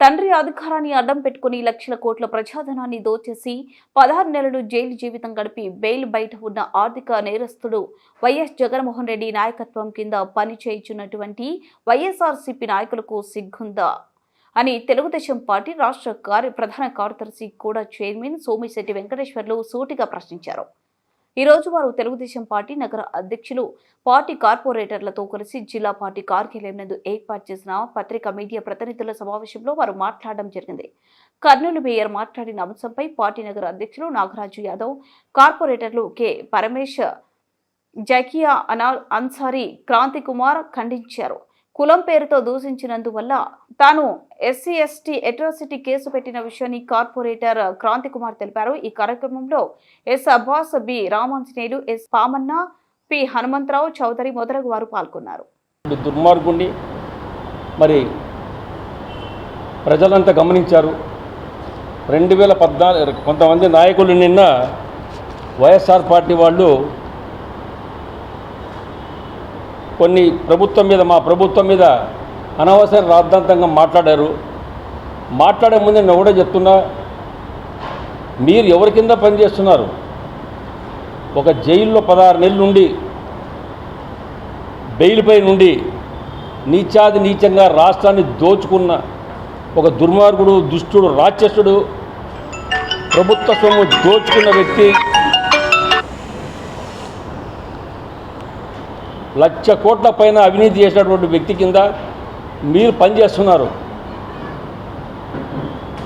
తండ్రి అధికారాన్ని అడ్డం పెట్టుకుని లక్షల కోట్ల ప్రజాధనాన్ని దోచేసి పదహారు నెలలు జైలు జీవితం గడిపి బెయిల్ బయట ఉన్న ఆర్థిక నేరస్తుడు వైఎస్ జగన్మోహన్ రెడ్డి నాయకత్వం కింద పని చేయించున్నటువంటి వైఎస్ఆర్సీపీ నాయకులకు సిగ్గుందా అని తెలుగుదేశం పార్టీ రాష్ట్ర కార్య ప్రధాన కార్యదర్శి కూడా చైర్మన్ సోమిశెట్టి వెంకటేశ్వర్లు సూటిగా ప్రశ్నించారు. ఈ రోజు వారు తెలుగుదేశం పార్టీ నగర అధ్యక్షులు పార్టీ కార్పొరేటర్లతో కలిసి జిల్లా పార్టీ కార్యాలయం నందు ఏర్పాటు చేసిన పత్రికా మీడియా ప్రతినిధుల సమావేశంలో వారు మాట్లాడడం జరిగింది. కర్నూలు మేయర్ మాట్లాడిన అంశంపై పార్టీ నగర అధ్యక్షులు నాగరాజు యాదవ్ కార్పొరేటర్లు కె. పరమేశ్ జకియా అనా అన్సారీ క్రాంతి కుమార్ ఖండించారు. కులం పేరుతో దూషించినందువల్ల తాను ఎస్సీ ఎస్టీ అట్రాసిటీ కేసు పెట్టిన విషయాన్ని కార్పొరేటర్ క్రాంతి కుమార్ తెలిపారు. ఈ కార్యక్రమంలో S Abbas B Ramanjaneyulu S Pamanna P Hanumantharao Chowdary మొదలగు వారు పాల్గొన్నారు. ఇప్పుడు దుర్మార్గుణ్ణి మరి ప్రజలంతా గమనించారు. రెండు వేల పద్నాలుగు కొంతమంది నాయకులు నిన్న వైఎస్ఆర్ పార్టీ వాళ్ళు కొన్ని ప్రభుత్వం మీద మా ప్రభుత్వం మీద అనవసర రాద్ధాంతంగా మాట్లాడారు. మాట్లాడే ముందు నేను కూడా చెప్తున్నా మీరు ఎవరి కింద పనిచేస్తున్నారు ఒక జైల్లో పదహారు నెలలు నుండి బెయిల్పై నుండి నీచాది నీచంగా రాష్ట్రాన్ని దోచుకున్న ఒక దుర్మార్గుడు దుష్టుడు రాక్షసుడు ప్రభుత్వ సొమ్ము దోచుకున్న వ్యక్తి లక్ష కోట్ల పైన అవినీతి చేసినటువంటి వ్యక్తి కింద మీరు పనిచేస్తున్నారు.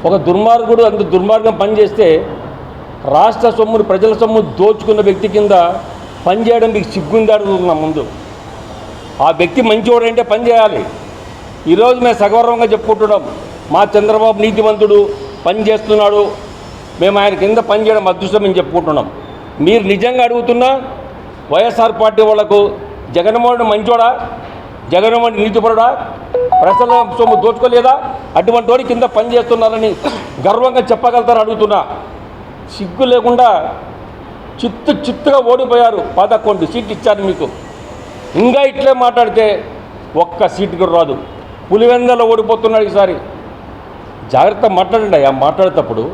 ఒక దుర్మార్గుడు అంత దుర్మార్గం పనిచేస్తే రాష్ట్ర సొమ్మును ప్రజల సొమ్ము దోచుకున్న వ్యక్తి కింద పనిచేయడం మీకు సిగ్గుంది అడుగుతున్నా ముందు. ఆ వ్యక్తి మంచివాడంటే పని చేయాలి ఈరోజు మేము సగౌరవంగా చెప్పుకుంటున్నాం. మా చంద్రబాబు నీతివంతుడు పని చేస్తున్నాడు మేము ఆయన కింద పనిచేయడం అదృష్టం మేము చెప్పుకుంటున్నాం. మీరు నిజంగా అడుగుతున్నా వైఎస్ఆర్ పార్టీ వాళ్ళకు జగన్మోహన్ మంచోడా? జగన్మోహన్ నీతిపరుడా? ప్రజల సొమ్ము దోచుకోలేదా? అటువంటి వాడి కింద పని చేస్తున్నారని గర్వంగా చెప్పగలుగుతారని అడుగుతున్నా. సిగ్గు లేకుండా చిత్తు చిత్తుగా ఓడిపోయారు పదకొండు సీట్లు ఇచ్చారు మీకు. ఇంకా ఇట్లే మాట్లాడితే ఒక్క సీటు కూడా రాదు. పులివెందలో ఓడిపోతున్నాడు ఈసారి. జాగ్రత్త మాట్లాడండి అయ్యా మాట్లాడేటప్పుడు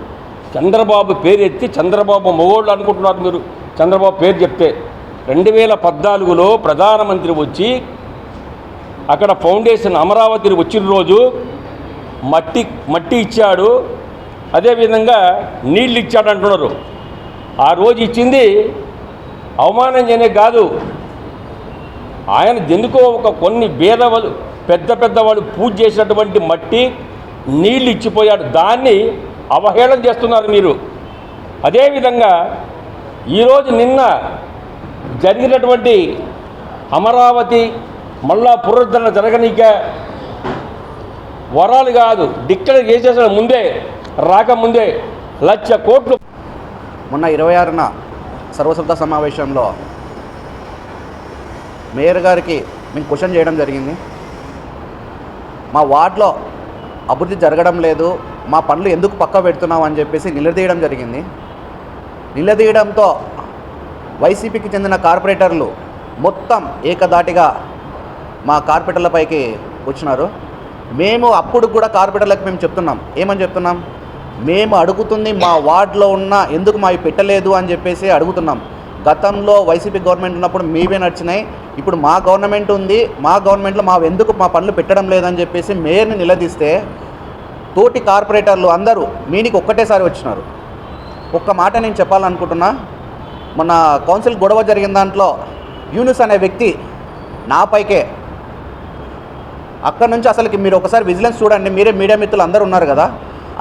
చంద్రబాబు పేరు ఎత్తి చంద్రబాబు మొగోళ్ళు అనుకుంటున్నారు మీరు. చంద్రబాబు పేరు చెప్తే రెండు వేల పద్నాలుగులో ప్రధానమంత్రి వచ్చి అక్కడ ఫౌండేషన్ అమరావతిని వచ్చిన రోజు మట్టి మట్టి ఇచ్చాడు. అదేవిధంగా నీళ్ళు ఇచ్చాడు అంటున్నారు. ఆ రోజు ఇచ్చింది అవమానం చేయనే కాదు. ఆయన ఎందుకో ఒక కొన్ని భేదవాళ్ళు పెద్ద పెద్దవాళ్ళు పూజ చేసినటువంటి మట్టి నీళ్ళు ఇచ్చిపోయాడు. దాన్ని అవహేళన చేస్తున్నారు మీరు. అదేవిధంగా ఈరోజు నిన్న జరిగినటువంటి అమరావతి మళ్ళా పునరుద్ధరణ జరగనీక వరాలు కాదు డిక్లేర్ చేసేసిన ముందే రాకముందే లక్ష కోట్లు మొన్న ఇరవై ఆరున సర్వసభ్య సమావేశంలో మేయర్ గారికి మేము క్వశ్చన్ చేయడం జరిగింది. మా వార్డులో అభివృద్ధి జరగడం లేదు మా పనులు ఎందుకు పక్క పెడుతున్నాం అని చెప్పేసి నిలదీయడం జరిగింది. నిలదీయడంతో వైసీపీకి చెందిన కార్పొరేటర్లు మొత్తం ఏకదాటిగా మా కార్పొరేటర్లపైకి వచ్చినారు. మేము అప్పుడు కూడా కార్పొరేటర్లకు మేము చెప్తున్నాం. ఏమని చెప్తున్నాం? మేము అడుగుతుంది మా వార్డులో ఉన్న ఎందుకు మావి పెట్టలేదు అని చెప్పేసి అడుగుతున్నాం. గతంలో వైసీపీ గవర్నమెంట్ ఉన్నప్పుడు మీవే నడిచినాయి. ఇప్పుడు మా గవర్నమెంట్ ఉంది. మా గవర్నమెంట్లో మా ఎందుకు మా పనులు పెట్టడం లేదని చెప్పేసి మేయర్ని నిలదీస్తే తోటి కార్పొరేటర్లు అందరూ మీనికి ఒక్కటేసారి వచ్చినారు. ఒక్క మాట నేను చెప్పాలనుకుంటున్నా. మొన్న కౌన్సిల్ గొడవ జరిగిన దాంట్లో యూనిస్ అనే వ్యక్తి నాపైకే అక్కడ నుంచి అసలుకి మీరు ఒకసారి విజిలెన్స్ చూడండి మీరే మీడియా మిత్రులు అందరూ ఉన్నారు కదా.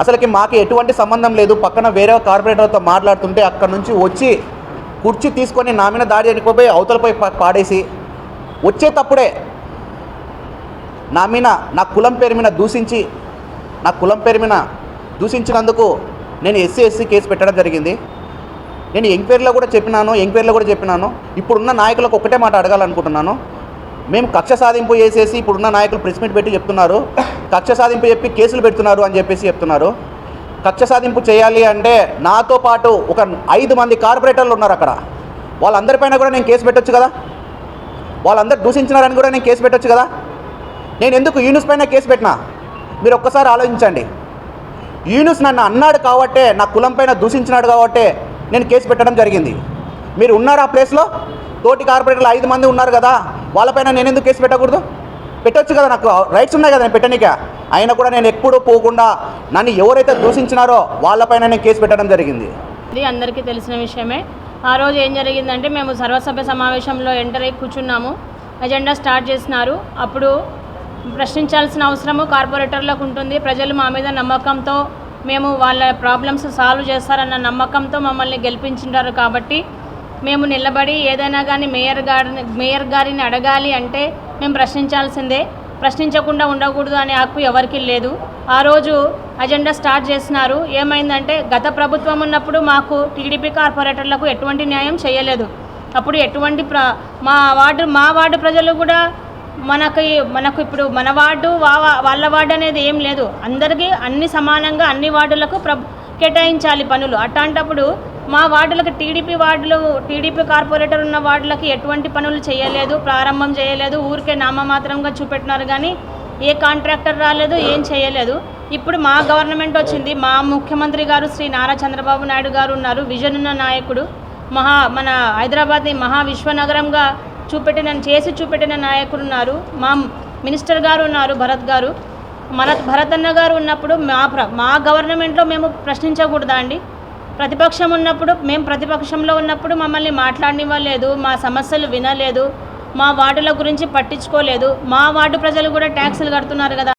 అసలుకి మాకు ఎటువంటి సంబంధం లేదు పక్కన వేరే కార్పొరేటర్తో మాట్లాడుతుంటే అక్కడ నుంచి వచ్చి కుర్చీ తీసుకొని నా మీద దాడి అనిపోయి అవతలపై పాడేసి వచ్చేటప్పుడే నా మీద నా కులం పేరు మీద దూషించి నా కులం పేరు మీద దూషించినందుకు నేను ఎస్సీ ఎస్సీ కేసు పెట్టడం జరిగింది. నేను ఎంక్వైరీలో కూడా చెప్పినాను ఎంక్వైరీలో కూడా చెప్పినాను. ఇప్పుడున్న నాయకులకు ఒకటే మాట అడగాలనుకుంటున్నాను. మేము కక్ష సాధింపు చేసేసి ఇప్పుడున్న నాయకులు ప్రెస్ మీట్ పెట్టి చెప్తున్నారు. కక్ష సాధింపు చెప్పి కేసులు పెడుతున్నారు అని చెప్పేసి చెప్తున్నారు. కక్ష సాధింపు చేయాలి అంటే నాతో పాటు ఒక ఐదు మంది కార్పొరేటర్లు ఉన్నారు అక్కడ. వాళ్ళందరిపైన కూడా నేను కేసు పెట్టొచ్చు కదా? వాళ్ళందరూ దూషించినారని కూడా నేను కేసు పెట్టొచ్చు కదా? నేను ఎందుకు యూనిస్ పైన కేసు పెట్టినా? మీరు ఒక్కసారి ఆలోచించండి. యూనిస్ నన్ను అన్నాడు కాబట్టే నా కులం పైన దూషించినాడు కాబట్టే నేను కేసు పెట్టడం జరిగింది. మీరు ఉన్నారు ఆ ప్లేస్లో? తోటి కార్పొరేటర్లు ఐదు మంది ఉన్నారు కదా వాళ్ళపైన నేను ఎందుకు కేసు పెట్టకూడదు? పెట్టొచ్చు కదా నాకు రైట్స్ ఉన్నాయి కదా నేను పెట్టనీక. అయినా కూడా నేను ఎప్పుడూ పోకుండా నన్ను ఎవరైతే దూషించినారో వాళ్ళపైన నేను కేసు పెట్టడం జరిగింది. ఇది అందరికీ తెలిసిన విషయమే. ఆ రోజు ఏం జరిగిందంటే మేము సర్వసభ్య సమావేశంలో ఎంటర్ అయ్యి కూర్చున్నాము. ఎజెండా స్టార్ట్ చేసినారు. అప్పుడు ప్రశ్నించాల్సిన అవసరము కార్పొరేటర్లకు ఉంటుంది. ప్రజలు మా మీద నమ్మకంతో మేము వాళ్ళ ప్రాబ్లమ్స్ సాల్వ్ చేస్తారన్న నమ్మకంతో మమ్మల్ని గెలిపించుంటారు కాబట్టి మేము నిలబడి ఏదైనా కానీ మేయర్ గారిని మేయర్ గారిని అడగాలి అంటే మేము ప్రశ్నించాల్సిందే. ప్రశ్నించకుండా ఉండకూడదు అనే హక్కు ఎవరికీ లేదు. ఆ రోజు అజెండా స్టార్ట్ చేసినారు. ఏమైందంటే గత ప్రభుత్వం ఉన్నప్పుడు మాకు టీడీపీ కార్పొరేటర్లకు ఎటువంటి న్యాయం చేయలేదు. అప్పుడు ఎటువంటి ప్ర మా వార్డు మా వార్డు ప్రజలు కూడా మనకి మనకు ఇప్పుడు మన వార్డు వాళ్ళ వార్డు అనేది ఏం లేదు. అందరికీ అన్ని సమానంగా అన్ని వార్డులకు ప్ర కేటాయించాలి పనులు. అట్లాంటప్పుడు మా వార్డులకు టీడీపీ వార్డులు టీడీపీ కార్పొరేటర్ ఉన్న వార్డులకి ఎటువంటి పనులు చేయలేదు ప్రారంభం చేయలేదు ఊరికే నామమాత్రంగా చూపెట్టినారు కానీ ఏ కాంట్రాక్టర్ రాలేదు ఏం చేయలేదు. ఇప్పుడు మా గవర్నమెంట్ వచ్చింది. మా ముఖ్యమంత్రి గారు శ్రీ నారా చంద్రబాబు నాయుడు గారు ఉన్నారు. విజన్ ఉన్న నాయకుడు. మహా మన హైదరాబాద్ని మహా విశ్వనగరంగా చూపెట్టిన చేసి చూపెట్టిన నాయకుడు ఉన్నారు మా మినిస్టర్ గారు ఉన్నారు భరత్ గారు. మన భరత్ అన్న గారు ఉన్నప్పుడు మా ప్ర మా గవర్నమెంట్లో మేము ప్రశ్నించకూడదా అండి? ప్రతిపక్షం ఉన్నప్పుడు మేము ప్రతిపక్షంలో ఉన్నప్పుడు మమ్మల్ని మాట్లాడనివ్వలేదు మా సమస్యలు వినలేదు మా వార్డుల గురించి పట్టించుకోలేదు. మా వార్డు ప్రజలు కూడా ట్యాక్సులు కడుతున్నారు కదా.